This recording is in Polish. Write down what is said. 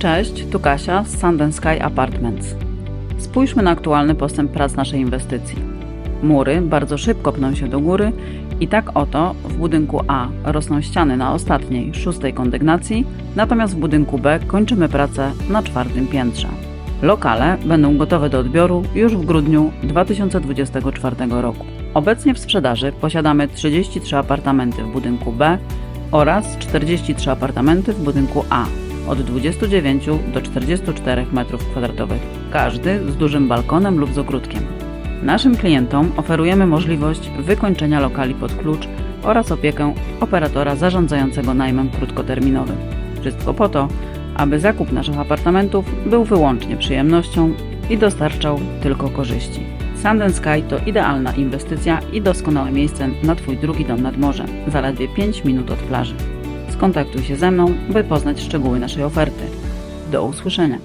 Cześć, tu Kasia z Sand Sky Apartments. Spójrzmy na aktualny postęp prac naszej inwestycji. Mury bardzo szybko pną się do góry i tak oto w budynku A rosną ściany na ostatniej, szóstej kondygnacji, natomiast w budynku B kończymy pracę na czwartym piętrze. Lokale będą gotowe do odbioru już w grudniu 2024 roku. Obecnie w sprzedaży posiadamy 33 apartamenty w budynku B oraz 43 apartamenty w budynku A od 29 do 44 m2, każdy z dużym balkonem lub z ogródkiem. Naszym klientom oferujemy możliwość wykończenia lokali pod klucz oraz opiekę operatora zarządzającego najmem krótkoterminowym. Wszystko po to, aby zakup naszych apartamentów był wyłącznie przyjemnością i dostarczał tylko korzyści. Sand Sky to idealna inwestycja i doskonałe miejsce na Twój drugi dom nad morzem, zaledwie 5 minut od plaży. Skontaktuj się ze mną, by poznać szczegóły naszej oferty. Do usłyszenia.